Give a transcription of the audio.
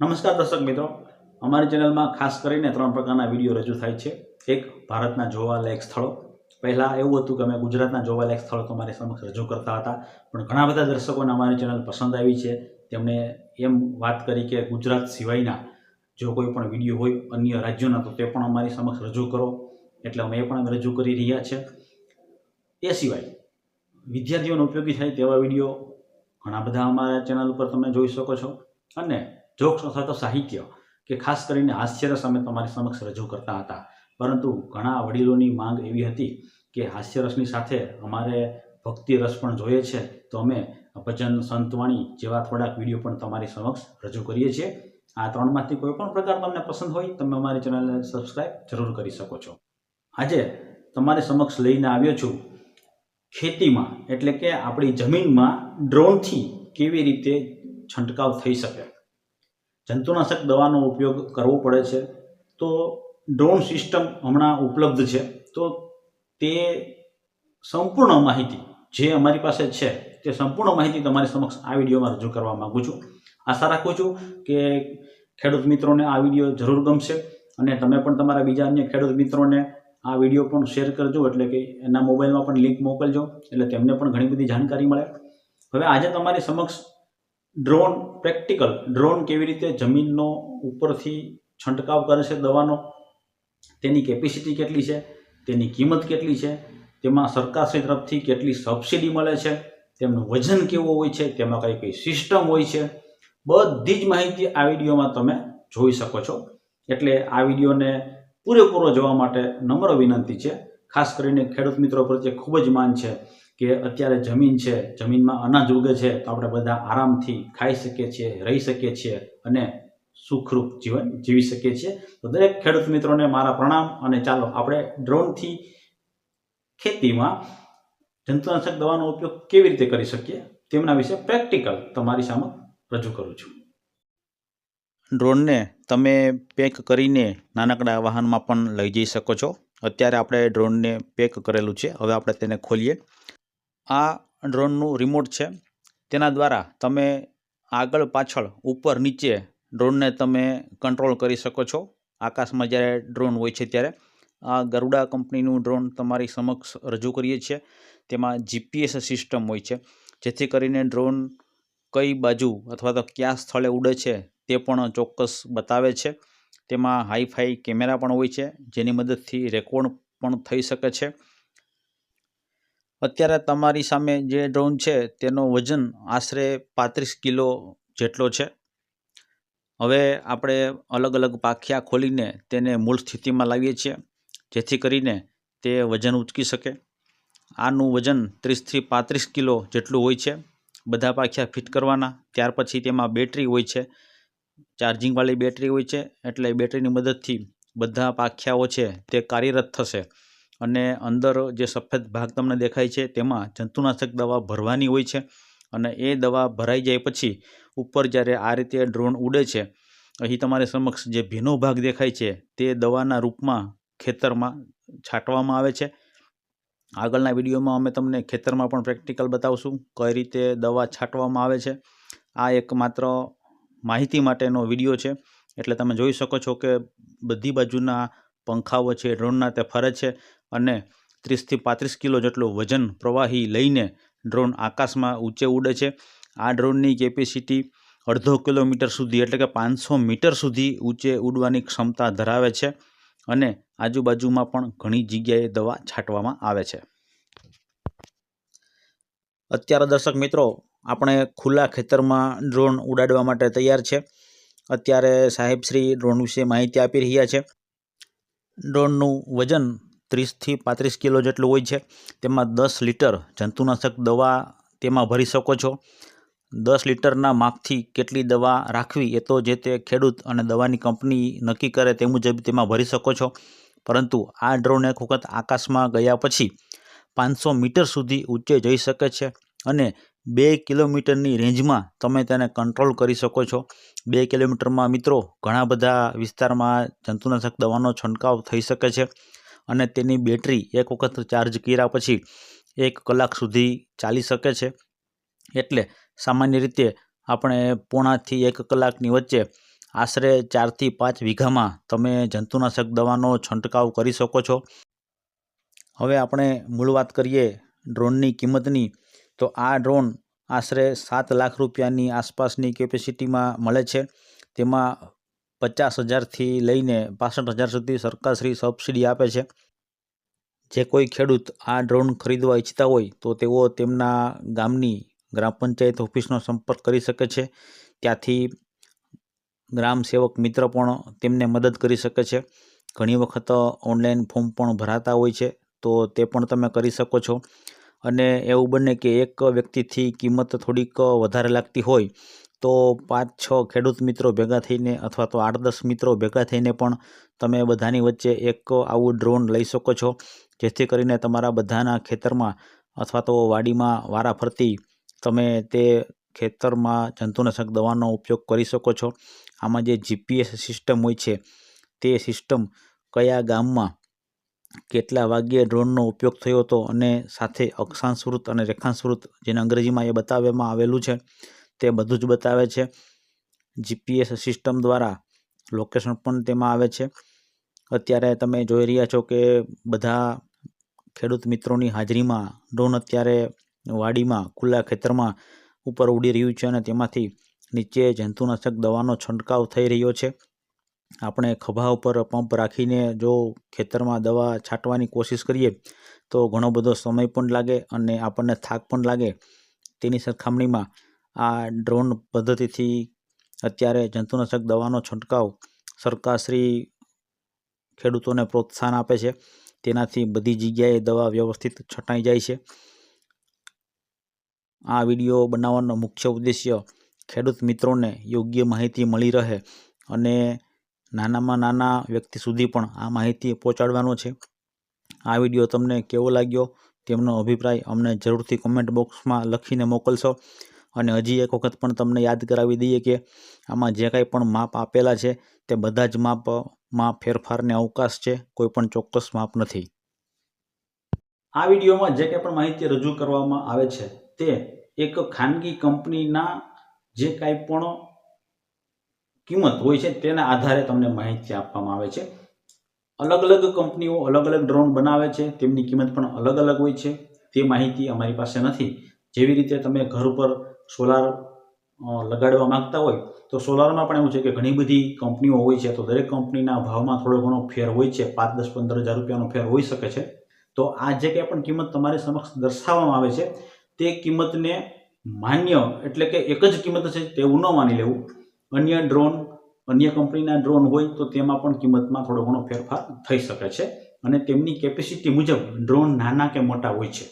નમસ્કાર દર્શક મિત્રો. અમારી ચેનલમાં ખાસ કરીને ત્રણ પ્રકારના વીડિયો રજૂ થાય છે. એક, ભારતના જોવાલાયક સ્થળો. પહેલાં એવું હતું કે અમે ગુજરાતના જોવાલાયક સ્થળો તમારી સમક્ષ રજૂ કરતા હતા, પણ ઘણા બધા દર્શકોને અમારી ચેનલ પસંદ આવી છે. તેમણે એમ વાત કરી કે ગુજરાત સિવાયના જો કોઈ પણ વીડિયો હોય અન્ય રાજ્યોના, તો તે પણ અમારી સમક્ષ રજૂ કરો. એટલે અમે એ પણ રજૂ કરી રહ્યા છે. એ સિવાય વિદ્યાર્થીઓને ઉપયોગી થાય તેવા વીડિયો ઘણા બધા અમારા ચેનલ ઉપર તમે જોઈ શકો છો. અને જોક્સ અથવા તો સાહિત્ય કે ખાસ કરીને હાસ્યરસ અમે તમારી સમક્ષ રજૂ કરતા હતા. પરંતુ ઘણા વડીલોની માંગ એવી હતી કે હાસ્યરસની સાથે અમારે ભક્તિ રસ પણ જોઈએ છે. તો અમે ભજન, સંતવાણી જેવા થોડાક વીડિયો પણ તમારી સમક્ષ રજૂ કરીએ છીએ. આ ત્રણમાંથી કોઈ પણ પ્રકાર તમને પસંદ હોય, તમે અમારી ચેનલને સબસ્ક્રાઈબ જરૂર કરી શકો છો. આજે તમારી સમક્ષ લઈને આવ્યો છું ખેતીમાં, એટલે કે આપણી જમીનમાં ડ્રોનથી કેવી રીતે છંટકાવ થઈ શકે. જંતુનાશક દવાનો ઉપયોગ કરવો પડે છે. તો ડ્રોન સિસ્ટમ હમણાં ઉપલબ્ધ છે. તો તે સંપૂર્ણ માહિતી જે અમારી પાસે છે તે સંપૂર્ણ માહિતી તમારી સમક્ષ આ વિડીયોમાં રજૂ કરવા માગું છું. આશા રાખું છું કે ખેડૂત મિત્રોને આ વીડિયો જરૂર ગમશે અને તમે પણ તમારા બીજા અન્ય ખેડૂત મિત્રોને આ વીડિયો પણ શેર કરજો એટલે કે એના મોબાઈલમાં પણ લિંક મોકલજો એટલે તેમને પણ ઘણી બધી જાણકારી મળે. હવે આજે તમારી સમક્ષ ડ્રોન, પ્રેક્ટિકલ ડ્રોન કેવી રીતે જમીનનો ઉપરથી છંટકાવ કરે છે દવાનો? તેની કેપેસિટી કેટલી છે? તેની કિંમત કેટલી છે? તેમાં સરકારશ્રી તરફથી કેટલી સબસિડી મળે છે? તેમનું વજન કેવું હોય છે? તેમાં કઈ કઈ સિસ્ટમ હોય છે? બધી જ માહિતી આ વિડીયોમાં તમે જોઈ શકો છો. એટલે આ વિડીયોને પૂરેપૂરો જોવા માટે નમ્ર વિનંતી છે. ખાસ કરીને ખેડૂત મિત્રો પ્રત્યે ખૂબ જ માન છે. કે અત્યારે જમીન છે, જમીનમાં અનાજ ઉગે છે, તો આપણે બધા આરામથી ખાઈ શકીએ છીએ, રહી શકીએ છીએ અને સુખરૂપ જીવન જીવી શકીએ છીએ. તો દરેક ખેડૂત મિત્રોને મારા પ્રણામ અને ચાલો આપણે ડ્રોનથી ખેતીમાં જંતુનાશક દવાનો ઉપયોગ કેવી રીતે કરી શકીએ તેમના વિશે પ્રેક્ટિકલ તમારી સામે રજૂ કરું છું. ડ્રોનને તમે પેક કરીને નાનકડા વાહનમાં પણ લઈ જઈ શકો છો. અત્યારે આપણે ડ્રોનને પેક કરેલું છે. હવે આપણે તેને ખોલીએ. આ ડ્રોનનું રિમોટ છે. તેના દ્વારા તમે આગળ પાછળ ઉપર નીચે ડ્રોનને તમે કંટ્રોલ કરી શકો છો. આકાશમાં જ્યારે ડ્રોન હોય છે ત્યારે. આ ગરુડા કંપનીનું ડ્રોન તમારી સમક્ષ રજૂ કરીએ છીએ. તેમાં જીપીએસ સિસ્ટમ હોય છે. જેથી કરીને ડ્રોન કઈ બાજુ અથવા તો કયા સ્થળે ઉડે છે તે પણ ચોક્કસ બતાવે છે. તેમાં હાઈફાઈ કેમેરા પણ હોય છે, જેની મદદથી રેકોર્ડ પણ થઈ શકે છે. અત્યારે તમારી સામે જે ડ્રોન છે, તેનો વજન આશરે પાંત્રીસ કિલો જેટલો છે. હવે આપણે અલગ અલગ પાખિયા ખોલીને તેને મૂળ સ્થિતિમાં લાવીએ છીએ, જેથી કરીને તે વજન ઉચકી શકે. આનું વજન ત્રીસથી પાંત્રીસ કિલો જેટલું હોય છે, બધા પાખિયા ફિટ કરવાના. ત્યાર પછી તેમાં બેટરી હોય છે ચાર્જિંગવાળી બેટરી હોય છે, એટલે બેટરીની મદદથી બધા પાખિયાઓ છે તે કાર્યરત થશે. અને અંદર જે સફેદ ભાગ તમને દેખાય છે, તેમાં જંતુનાશક દવા ભરવાની હોય છે અને એ દવા ભરાઈ જાય પછી ઉપર જ્યારે આ રીતે ડ્રોન ઉડે છે, અહીં તમારી સમક્ષ જે ભીનો ભાગ દેખાય છે, તે દવાના રૂપમાં ખેતરમાં છાંટવામાં આવે છે. આગળના વિડીયોમાં અમે તમને ખેતરમાં પણ પ્રેક્ટિકલ બતાવશું કઈ રીતે દવા છાંટવામાં આવે છે. આ એક માત્ર માહિતી માટેનો વીડિયો છે, એટલે તમે જોઈ શકો છો કે બધી બાજુના પંખાઓ છે, ડ્રોનના તે ફરે છે અને ત્રીસથી પાંત્રીસ કિલો જેટલું વજન પ્રવાહી લઈને ડ્રોન આકાશમાં ઊંચે ઉડે છે. આ ડ્રોનની કેપેસિટી અડધો કિલોમીટર સુધી એટલે કે પાંચસો મીટર સુધી ઊંચે ઉડવાની ક્ષમતા ધરાવે છે અને આજુબાજુમાં પણ ઘણી જગ્યાએ દવા છાંટવામાં આવે છે. અત્યારે દર્શક મિત્રો, આપણે ખુલ્લા ખેતરમાં ડ્રોન ઉડાડવા માટે તૈયાર છે. અત્યારે સાહેબશ્રી ડ્રોન વિશે માહિતી આપી રહ્યા છે. ડ્રોનનું વજન ત્રીસથી પાંત્રીસ કિલો જેટલું હોય છે. તેમાં દસ લીટર જંતુનાશક દવા તેમાં ભરી શકો છો. દસ લીટરના માપથી કેટલી દવા રાખવી એ તો જે તે ખેડૂત અને દવાની કંપની નક્કી કરે તે મુજબ તેમાં ભરી શકો છો. પરંતુ આ ડ્રોન એક વખત આકાશમાં ગયા પછી પાંચસો મીટર સુધી ઊંચે જઈ શકે છે અને બે કિલોમીટરની રેન્જમાં તમે તેને કંટ્રોલ કરી શકો છો. બે કિલોમીટરમાં મિત્રો ઘણા બધા વિસ્તારમાં જંતુનાશક દવાનો છંટકાવ થઈ શકે છે અને તેની બેટરી એક વખત ચાર્જ કર્યા પછી એક કલાક સુધી ચાલી શકે છે. એટલે સામાન્ય રીતે આપણે પોણાથી એક કલાકની વચ્ચે આશરે ચારથી પાંચ વીઘામાં તમે જંતુનાશક દવાનો છંટકાવ કરી શકો છો. હવે આપણે મૂળ વાત કરીએ ડ્રોનની કિંમતની. તો આ ડ્રોન આશરે સાત લાખ રૂપિયાની આસપાસની કેપેસિટીમાં મળે છે. તેમાં પચાસ હજારથી લઈને પાસઠ હજાર સુધી સરકારશ્રી સબસિડી આપે છે. જે કોઈ ખેડૂત આ ડ્રોન ખરીદવા ઈચ્છતા હોય તો તેઓ તેમના ગામની ગ્રામ પંચાયત ઓફિસનો સંપર્ક કરી શકે છે. ત્યાંથી ગ્રામ સેવક મિત્ર પણ તેમને મદદ કરી શકે છે. ઘણી વખત ઓનલાઈન ફોર્મ પણ ભરાતા હોય છે, તો તે પણ તમે કરી શકો છો. અને એવું બને કે એક વ્યક્તિથી કિંમત થોડીક વધારે લાગતી હોય, તો પાંચ, છ ખેડૂત મિત્રો ભેગા થઈને અથવા તો આઠ, દસ મિત્રો ભેગા થઈને પણ તમે બધાની વચ્ચે એક આવું ડ્રોન લઈ શકો છો, જેથી કરીને તમારા બધાના ખેતરમાં અથવા તો વાડીમાં વારાફરતી તમે તે ખેતરમાં જંતુનાશક દવાનો ઉપયોગ કરી શકો છો. આમાં જે જીપીએસ સિસ્ટમ હોય છે, તે સિસ્ટમ કયા ગામમાં કેટલા વાગ્યે ડ્રોનનો ઉપયોગ થયો હતો અને સાથે અક્ષાંશવૃત અને રેખાંશવૃત જેને અંગ્રેજીમાં એ બતાવવામાં આવેલું છે, તે બધું જ બતાવે છે. જીપીએસ સિસ્ટમ દ્વારા લોકેશન પણ તેમાં આવે છે. અત્યારે તમે જોઈ રહ્યા છો કે બધા ખેડૂત મિત્રોની હાજરીમાં ડ્રોન અત્યારે વાડીમાં, ખુલ્લા ખેતરમાં ઉપર ઉડી રહ્યું છે અને તેમાંથી નીચે જંતુનાશક દવાનો છંટકાવ થઈ રહ્યો છે. આપણે ખભા ઉપર પંપ રાખીને જો ખેતરમાં દવા છાંટવાની કોશિશ કરીએ, તો ઘણો બધો સમય પણ લાગે અને આપણને થાક પણ લાગે. તેની સરખામણીમાં આ ડ્રોન પદ્ધતિથી અત્યારે જંતુનાશક દવાનો છંટકાવ સરકારશ્રી ખેડૂતોને પ્રોત્સાહન આપે છે. તેનાથી બધી જગ્યાએ દવા વ્યવસ્થિત છટાઈ જાય છે. આ વીડિયો બનાવવાનો મુખ્ય ઉદ્દેશ્ય ખેડૂત મિત્રોને યોગ્ય માહિતી મળી રહે અને નાનામાં નાના વ્યક્તિ સુધી પણ આ માહિતી પહોંચાડવાનો છે. આ વીડિયો તમને કેવો લાગ્યો? તેમનો અભિપ્રાય અમને જરૂરથી કોમેન્ટ બોક્સમાં લખીને મોકલશો. અને હજી એક વખત પણ તમને યાદ કરાવી દઈએ કે આમાં જે કાંઈ પણ માપ આપેલા છે તે બધા જ માપમાં ફેરફારને અવકાશ છે, કોઈ પણ ચોક્કસ માપ નથી. આ વિડીયોમાં જે કંઈ પણ માહિતી રજૂ કરવામાં આવે છે તે એક ખાનગી કંપનીના જે કાંઈ પણ કિંમત હોય છે તેના આધારે તમને માહિતી આપવામાં આવે છે. અલગ અલગ કંપનીઓ અલગ અલગ ડ્રોન બનાવે છે, તેમની કિંમત પણ અલગ અલગ હોય છે. તે માહિતી અમારી પાસે નથી. જેવી રીતે તમે ઘર ઉપર સોલાર લગાડવા માંગતા હોય, તો સોલારમાં પણ એવું છે કે ઘણી બધી કંપનીઓ હોય છે, તો દરેક કંપનીના ભાવમાં થોડો ઘણો ફેર હોય છે. પાંચ, દસ, પંદર હજાર રૂપિયાનો ફેર હોઈ શકે છે. તો આ જે કંઈ પણ કિંમત તમારી સમક્ષ દર્શાવવામાં આવે છે, તે કિંમતને માન્ય, એટલે કે એક જ કિંમત છે, તેવું ન માની લેવું. અન્ય ડ્રોન અન્ય કંપનીના ડ્રોન હોય તો તેમાં પણ કિંમતમાં થોડો ઘણો ફેરફાર થઈ શકે છે અને તેમની કેપેસિટી મુજબ ડ્રોન નાના કે મોટા હોય છે.